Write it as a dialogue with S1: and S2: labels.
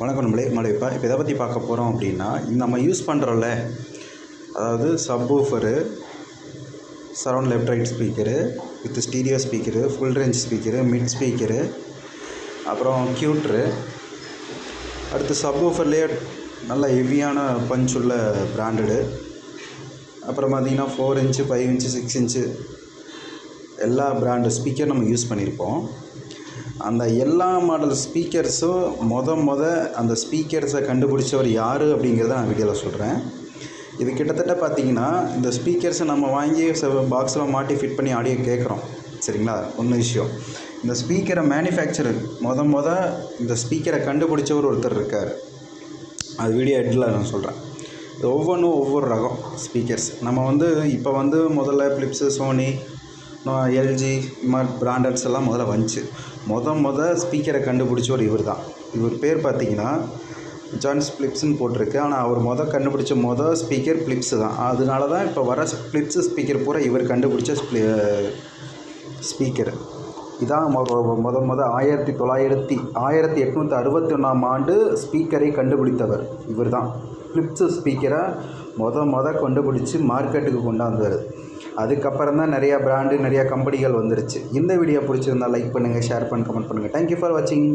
S1: வணக்கம் நம்மளே மலைப்பா இப்போ எதை பற்றி பார்க்க போகிறோம் அப்படின்னா நம்ம யூஸ் பண்ணுறோம்ல அதாவது subwoofer surround left right speaker with stereo speaker full range speaker mid speaker அப்புறம் க்யூட்ரு அடுத்து சப்வூஃபர்லேயே நல்ல ஹெவியான பஞ்ச் உள்ள பிராண்டடு அப்புறம் பார்த்திங்கன்னா four inch five inch six inch எல்லா பிராண்டு ஸ்பீக்கர் நம்ம யூஸ் பண்ணியிருப்போம். அந்த எல்லா மாடல் ஸ்பீக்கர்ஸும் மொத மொத அந்த ஸ்பீக்கர்ஸை கண்டுபிடிச்சவர் யார் அப்படிங்கிறத நான் வீடியோவில் சொல்கிறேன் இது கிட்டத்தட்ட பார்த்தீங்கன்னா இந்த ஸ்பீக்கர்ஸை நம்ம வாங்கி பாக்ஸில் மாட்டி ஃபிட் பண்ணி ஆடியோ கேட்குறோம் சரிங்களா? ஒன்று விஷயம். இந்த ஸ்பீக்கரை மேனுஃபேக்சரர் மொத மொத இந்த ஸ்பீக்கரை கண்டுபிடிச்சவர் ஒருத்தர் இருக்கார். அது வீடியோ ஹெட்டில் நான் சொல்கிறேன் இது ஒவ்வொன்றும் ஒவ்வொரு ரகம் ஸ்பீக்கர்ஸ் நம்ம வந்து இப்போ வந்து முதல்ல ஃபிலிப்ஸு சோனி எல்ஜி இது மாதிரி பிராண்டட்ஸ் எல்லாம் முதல்ல வந்துச்சு. மொத மொதல் ஸ்பீக்கரை கண்டுபிடிச்சவர் இவர் தான் இவர் பேர் பார்த்தீங்கன்னா ஜான்ஸ் ஃபிலிப்ஸ்னு போட்டிருக்கு. ஆனால் அவர் மொதல் கண்டுபிடிச்ச மொதல் ஸ்பீக்கர் ஃபிலிப்ஸு தான். அதனால தான் இப்போ வர ஃபிலிப்ஸு ஸ்பீக்கர் பூரா இவர் கண்டுபிடிச்ச ஸ்பீக்கர் இதான் மொ- முத முத ஆயிரத்தி தொள்ளாயிரத்தி ஆயிரத்தி எட்நூற்றி அறுபத்தி ஒன்றாம் ஆண்டு ஸ்பீக்கரை கண்டுபிடித்தவர் இவர் தான் ஃபிலிப்ஸு ஸ்பீக்கராக மொத மொத கண்டுபிடிச்சி மார்க்கெட்டுக்கு கொண்டாந்தார். அதுக்கப்புறம் தான் நிறையா பிராண்டு நிறையா கம்பெனிகள் வந்துருச்சு. இந்த வீடியோ பிடிச்சிருந்தா லைக் பண்ணுங்கள் ஷேர் பண்ணுங்கள் கமெண்ட் பண்ணுங்கள் தேங்க்யூ ஃபார் வாட்சிங்